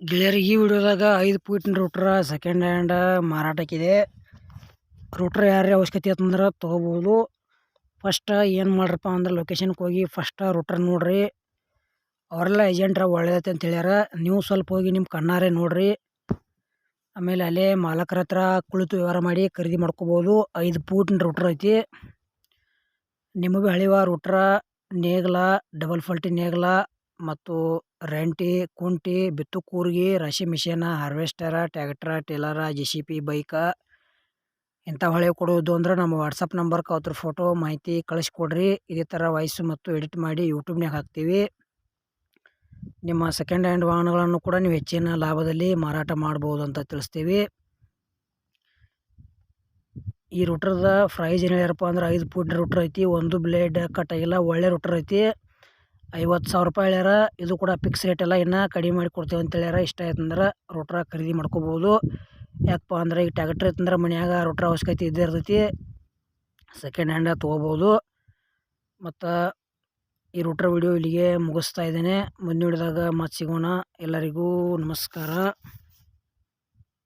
ಗೆಳೆಯರಿಗೆ ಈ ವಿಡಿಯೋದಾಗ ಐದು ಫೂಟಿನ ರೂಟ್ರ ಸೆಕೆಂಡ್ ಹ್ಯಾಂಡ್ ಮಾರಾಟಕ್ಕಿದೆ. ರೂಟ್ರ್ ಯಾರೇ ಅವಶ್ಯಕತೆ ಅಂತಂದ್ರೆ ತೊಗೋಬೋದು. ಫಸ್ಟ್ ಏನು ಮಾಡ್ರಪ್ಪ ಅಂದ್ರೆ ಲೊಕೇಶನ್ಗೆ ಹೋಗಿ ಫಸ್ಟ್ ರೂಟ್ರ್ ನೋಡ್ರಿ. ಅವರೆಲ್ಲ ಏಜೆಂಟ್ರ ಒಳ್ಳೇದೈತೆ ಅಂತ ಹೇಳ್ಯಾರ. ನೀವು ಸ್ವಲ್ಪ ಹೋಗಿ ನಿಮ್ಮ ಕಣ್ಣಾರೆ ನೋಡ್ರಿ. ಆಮೇಲೆ ಅಲ್ಲೇ ಮಾಲಕರ ಹತ್ರ ಕುಳಿತು ವ್ಯವಹಾರ ಮಾಡಿ ಖರೀದಿ ಮಾಡ್ಕೋಬೋದು. ಐದು ಪೂಟಿನ ರೂಟ್ರ್ ಐತಿ. ನಿಮಗೆ ಹಳಿವ ರೂಟ್ರ ನೇಗ್ಲ, ಡಬಲ್ ಫಲ್ಟಿ ನೇಗ್ಲ ಮತ್ತು ರೆಂಟಿ, ಕುಂಟಿ, ಬಿತ್ತು ಕೂರ್ಗಿ, ರಾಶಿ machine, harvester, tractor, trailer J C B bike ಇಂಥ ಹೊಳೆ ಕೊಡೋದು ಅಂದ್ರೆ ನಮ್ಮ ವಾಟ್ಸಪ್ ನಂಬರ್ಗೆ ಅವ್ರ ಫೋಟೋ ಮಾಹಿತಿ ಕಳಿಸ್ಕೊಡ್ರಿ. ಇದೇ ಥರ ವಾಯ್ಸು ಮತ್ತು ಎಡಿಟ್ ಮಾಡಿ ಯೂಟ್ಯೂಬ್ನಾಗ ಹಾಕ್ತೀವಿ. ನಿಮ್ಮ ಸೆಕೆಂಡ್ ಹ್ಯಾಂಡ್ ವಾಹನಗಳನ್ನು ಕೂಡ ನೀವು ಹೆಚ್ಚಿನ ಲಾಭದಲ್ಲಿ ಮಾರಾಟ ಮಾಡ್ಬೋದು ಅಂತ ತಿಳಿಸ್ತೀವಿ. ಈ ರೂಟ್ರದ ಪ್ರೈಸ್ ಏನು ಹೇಳ್ಯಾರಪ್ಪ ಅಂದ್ರೆ ಐದು ಫೂಟ್ ರೂಟ್ರ್ ಐತಿ, ಒಂದು ಬ್ಲೇಡ್ ಕಟ್ ಆಗಿಲ್ಲ, ಒಳ್ಳೆ ರೂಟ್ರ್ ಐತಿ. ಐವತ್ತು ಸಾವಿರ ರೂಪಾಯಿ ಹೇಳ್ಯಾರ, ಇದು ಕೂಡ ಫಿಕ್ಸ್ ರೇಟ್ ಎಲ್ಲ ಇನ್ನೂ ಕಡಿಮೆ ಮಾಡಿ ಕೊಡ್ತೇವೆ ಅಂತ ಹೇಳ್ಯಾರ. ಇಷ್ಟ ಆಯ್ತಂದ್ರೆ ರೂಟ್ರ ಖರೀದಿ ಮಾಡ್ಕೋಬೋದು. ಯಾಕಪ್ಪ ಅಂದ್ರೆ ಈಗ ಟ್ಯಾಕ್ಟ್ರ್ ಇತ್ತಂದ್ರೆ ಮನ್ಯಾಗ ರೂಟ್ರ್ ಅವಶ್ಯಕತೆ ಇದ್ದೇ ಇರ್ತೈತಿ. ಸೆಕೆಂಡ್ ಹ್ಯಾಂಡ ತೊಗೋಬೋದು. ಮತ್ತು ಈ ರೂಟ್ರ್ ವಿಡಿಯೋ ಇಲ್ಲಿಗೆ ಮುಗಿಸ್ತಾ ಇದ್ದೇನೆ. ಮುಂದಿನ ಹಿಡಿದಾಗ ಮತ್ತೆ ಸಿಗೋಣ. ಎಲ್ಲರಿಗೂ ನಮಸ್ಕಾರ.